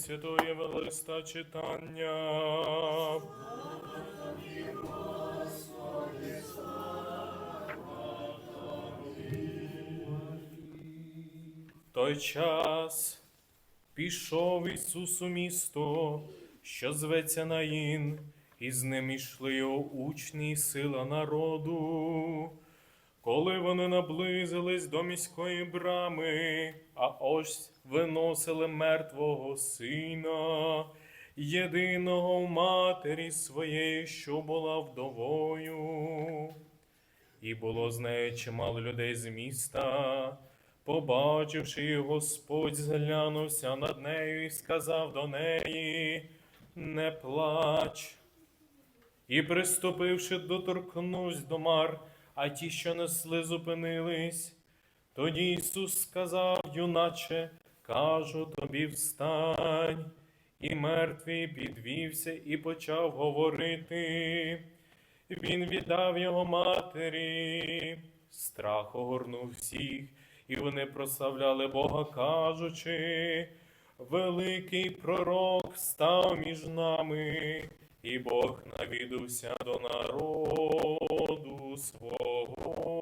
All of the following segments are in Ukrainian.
Святого Євангелиста читання. В той час пішов Ісус у місто, що зветься Наїн, і з ним ішли його учні і сила народу. Коли вони наблизились до міської брами, а ось виносили мертвого сина, єдиного в матері своєї, що була вдовою. І було з нею чимало людей з міста. Побачивши Господь зглянувся над нею і сказав до неї: Не плач. І приступивши, доторкнусь до мар, а ті, що несли, зупинились. Тоді Ісус сказав, юначе, кажу тобі, встань. І мертвий підвівся і почав говорити. Він віддав його матері, страх огорнув всіх, і вони прославляли Бога, кажучи, великий пророк став між нами, і Бог навідався до народу свого.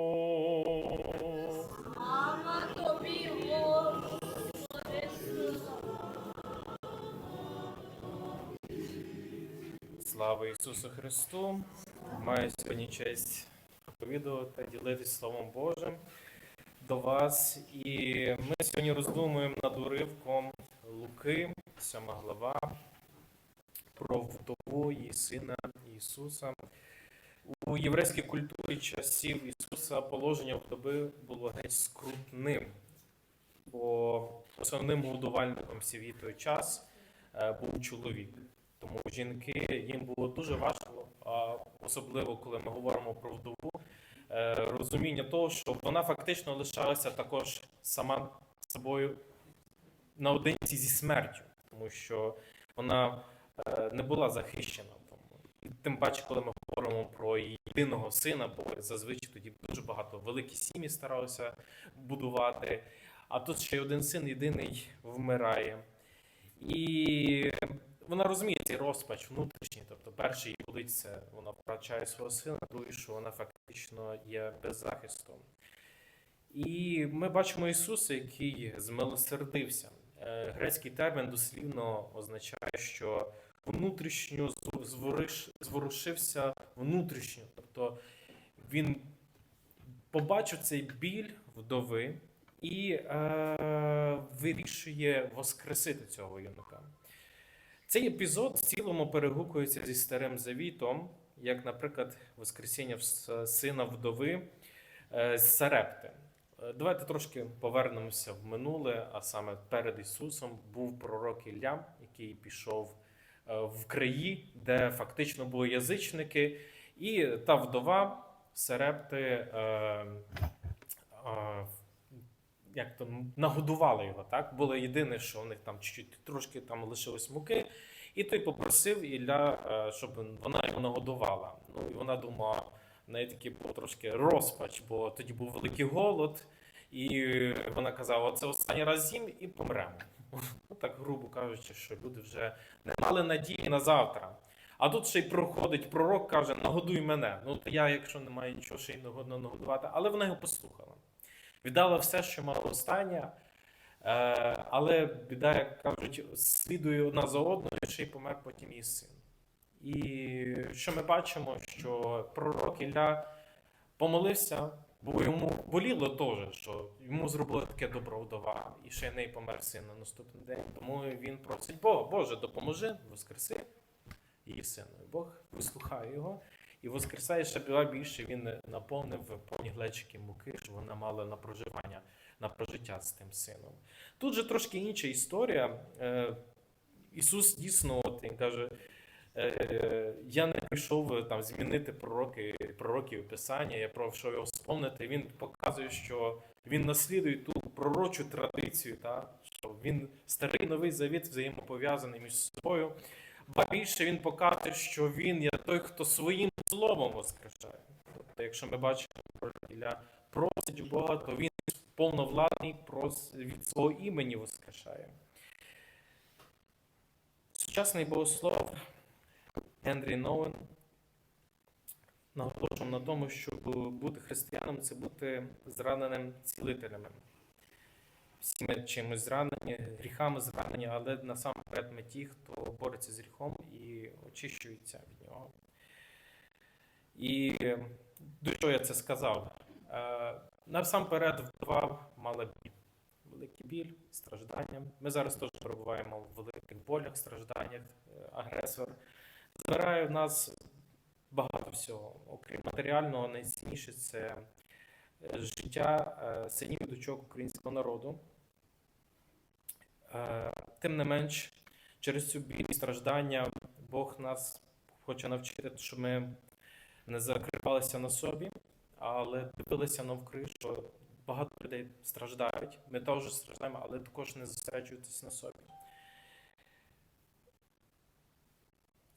Слава Ісусу Христу! Маю сьогодні честь проповідувати, ділитися Словом Божим до вас. І ми сьогодні роздумуємо над уривком Луки, 7 глава, про вдову і сина Ісуса. У єврейській культурі часів Ісуса положення вдови було геть скрутним, бо основним годувальником сім'ї той час е, був чоловік. Тому жінки їм було дуже важко, особливо коли ми говоримо про вдову, е, розуміння того, що вона фактично лишалася також сама собою наодинці зі смертю, тому що вона е, не була захищена. Тим паче, коли ми говоримо про єдиного сина, бо зазвичай тоді дуже багато великі сім'ї старалися будувати. А тут ще один син єдиний вмирає. І вона розуміє цей розпач внутрішній. Тобто, перший її болить це вона втрачає свого сина, другий, що вона фактично є беззахистом. І ми бачимо Ісуса, який змилосердився. Е, Грецький термін дослівно означає, що внутрішньо зворушився внутрішньо. Тобто він побачив цей біль вдови і е, вирішує воскресити цього юнака. Цей епізод в цілому перегукується зі старим завітом, як, наприклад, Воскресіння сина вдови е, з Сарепти. Е, Давайте трошки повернемося в минуле, а саме перед Ісусом був пророк Ілля, який пішов е, в краї, де фактично були язичники, і та вдова Сарепти як то нагодувала його, так? Було єдине, що у них там чуть-чуть трошки там лишилось муки. І той попросив Ілля, е, щоб вона його нагодувала. Ну і вона думала, в неї такий був трошки розпач, бо тоді був великий голод, і вона казала: оце останній раз з'їм і помремо. Ну так грубо кажучи, що люди вже не мали надії на завтра. А тут ще й проходить пророк, каже: нагодуй мене. Ну то я, якщо немає нічого, ще й не годно нагодувати, але вона його послухала. Віддала все, що мала останнє, е, але біда, як кажуть, слідує одна за одною, ще й помер потім її син. І що ми бачимо, що пророк Ілля помолився, бо йому боліло теж, що йому зробила таке добро вдова, і ще й неї помер син на наступний день. Тому він просить Бога, Боже, допоможи, воскреси її сина. І Бог вислухає його. І воскресає ще була більше, він наповнив повні глечики муки, що вона мала на проживання, на прожиття з тим сином. Тут же трошки інша історія. Е, Ісус дійсно, от він каже, е, я не прийшов е, там змінити пророки, пророків Писання, я прийшов його сповнити. Він показує, що він наслідує ту пророчу традицію, та, що він старий новий завіт взаємопов'язаний між собою. Ба більше він показує, що він є той, хто своїм словом воскрешає. Тобто, якщо ми бачимо, Ілля просить Бога, то він повновладний від свого імені воскрешає. Сучасний богослов Генрі Ноуен наголошував на тому, що бути християном це бути зраненим цілителями. Всі ми чимось зранені, гріхами зранені, але насамперед ми ті, хто бореться з гріхом і очищується від нього. І до чого я це сказав? Е, Насамперед вдова мала біль. Великий біль, страждання. Ми зараз теж перебуваємо в великих болях, стражданнях. Е, Агресор збирає в нас багато всього. Окрім матеріального, найцінніше це життя е, синів і дочок українського народу. Е, Тим не менш, через цю біль і страждання Бог нас хоче навчити, щоб ми не закривалися на собі, але дивилися навкри, що багато людей страждають. Ми теж страждаємо, але також не зосереджуйтесь на собі.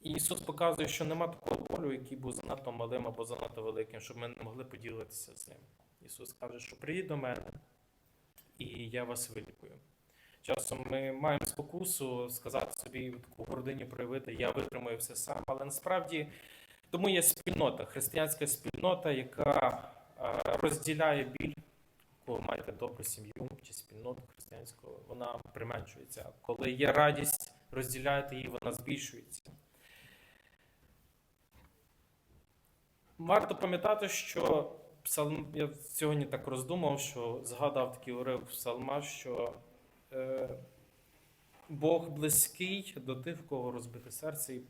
Ісус показує, що нема такого болю, який був занадто малим або занадто великим, щоб ми не могли поділитися з ним. Ісус каже, що прийдіть до мене, і я вас вилікую. Часом ми маємо спокусу сказати собі таку гордині проявити, я витримую все сам, але насправді тому є спільнота, християнська спільнота, яка розділяє біль, коли маєте добру сім'ю чи спільноту християнську, вона применшується. Коли є радість, розділяєте її, вона збільшується. Варто пам'ятати, що псалм, я сьогодні так роздумав, що згадав такий уривок псалма, що е, Бог близький до тих, в кого розбите серце, і,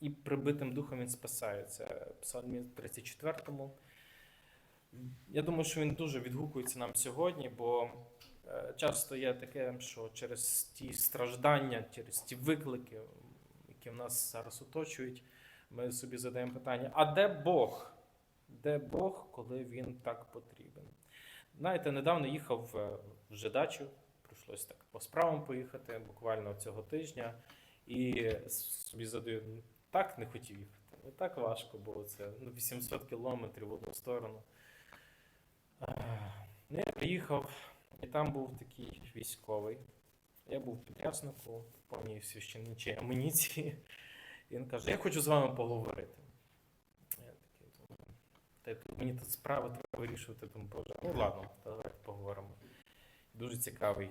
і прибитим духом він спасає. Це в псалмі 34-му. Я думаю, що він дуже відгукується нам сьогодні, бо е, часто є таке, що через ті страждання, через ті виклики, які в нас зараз оточують, ми собі задаємо питання: а де Бог? Де Бог, коли він так потрібен? Знаєте, недавно їхав е, в Жидачу, прийшлося так по справам поїхати буквально цього тижня, і собі задаю, «Ну, так не хотів їхати. Ну так важко було це. Ну, 800 кілометрів в одну сторону. Е, Ну, я приїхав, і там був такий військовий. Я був підряснику, повній священничій амуніції. Він каже: Я хочу з вами поговорити. Я такий думаю, та тут мені тут справи треба вирішувати. Думаю, Боже, ну ладно, давайте поговоримо. Дуже цікавий.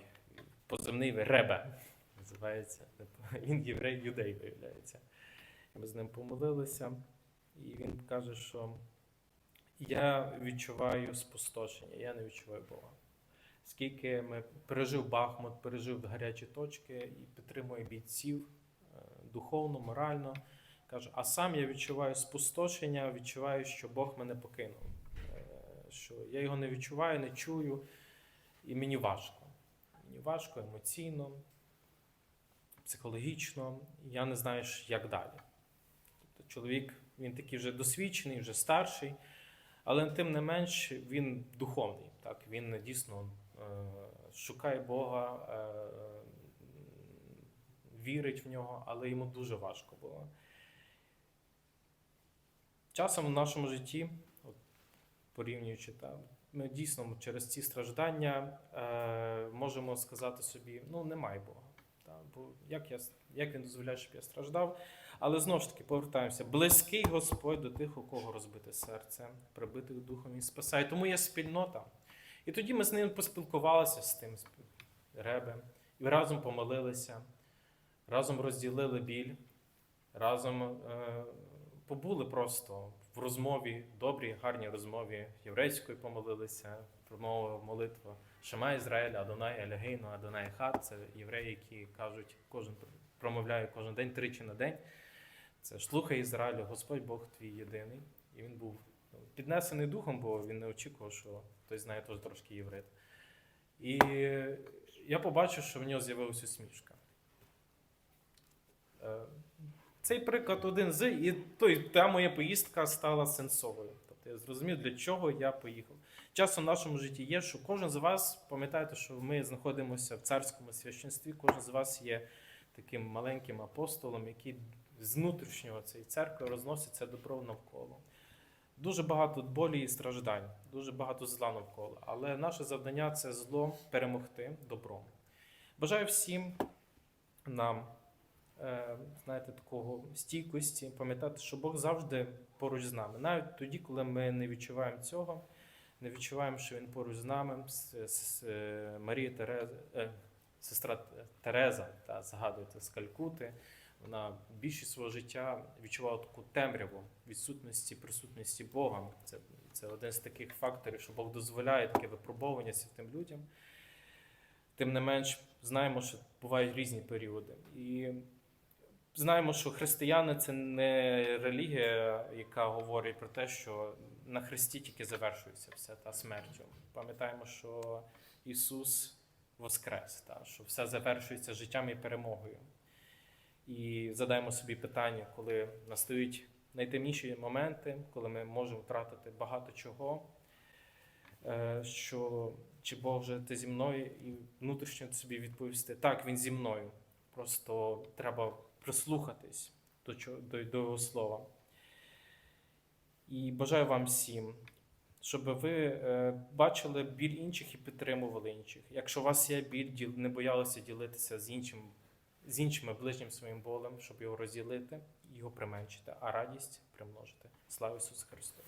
Позивний Ребе називається. Він єврей, юдей, виявляється. Ми з ним помолилися, і він каже, що я відчуваю спустошення, я не відчуваю Бога. Скільки ми пережив Бахмут, пережив гарячі точки і підтримує бійців е, духовно, морально. Каже, а сам я відчуваю спустошення, відчуваю, що Бог мене покинув. Е, Що я його не відчуваю, не чую, і мені важко. Мені важко емоційно, психологічно, я не знаю, як далі. Тобто чоловік, він такий вже досвідчений, вже старший, але тим не менш він духовний. Так? Він дійсно е, шукає Бога, е, вірить в нього, але йому дуже важко було. Часом в нашому житті, от, порівнюючи, та, ми дійсно через ці страждання е, можемо сказати собі, ну немає Бога. Та, бо як, я, як він дозволяє, щоб я страждав? Але знову ж таки повертаємося. Близький Господь до тих, у кого розбите серце, прибитих духом і спасає. Тому є спільнота. І тоді ми з ним поспілкувалися з тим ребем, і разом помолилися, разом розділили біль, разом е, побули просто в розмові, добрій, гарній розмові єврейською помолилися, промовила молитва Шема Ізраїль, Адонай Елягейну, Адонай Хат. Це євреї, які кажуть, кожен промовляє кожен день, тричі на день. Це ж слухай Ізраїлю, Господь Бог твій єдиний. І він був ну, піднесений духом, бо він не очікував, що хтось знає теж трошки єврит. І я побачив, що в нього з'явилася усмішка. Цей приклад один з, і той, та моя поїздка стала сенсовою. Тобто я зрозумів, для чого я поїхав. Часом в нашому житті є, що кожен з вас, пам'ятаєте, що ми знаходимося в царському священстві, кожен з вас є таким маленьким апостолом, який з внутрішнього цієї церкви розносить це добро навколо. Дуже багато болі і страждань, дуже багато зла навколо. Але наше завдання це зло перемогти добром. Бажаю всім нам знаєте, такого стійкості, пам'ятати, що Бог завжди поруч з нами. Навіть тоді, коли ми не відчуваємо цього, не відчуваємо, що Він поруч з нами. Е, Марія Тереза, е, сестра Тереза, та згадуєте з Калькути, вона більшість свого життя відчувала таку темряву відсутності, присутності Бога. Це, це один з таких факторів, що Бог дозволяє таке випробовування святим людям. Тим не менш, знаємо, що бувають різні періоди. І знаємо, що християни це не релігія, яка говорить про те, що на Христі тільки завершується все та смертю. Пам'ятаємо, що Ісус воскрес, та, що все завершується життям і перемогою. І задаємо собі питання, коли настають найтемніші моменти, коли ми можемо втратити багато чого, е, що чи Бог вже ти зі мною, і внутрішньо собі відповісти, так, він зі мною. Просто треба прислухатись до, до, до його слова. І бажаю вам всім, щоб ви е, бачили біль інших і підтримували інших. Якщо у вас є біль, не боялися ділитися з іншим, з іншими ближнім своїм болем, щоб його розділити, його применшити, а радість примножити. Слава Ісусу Христу!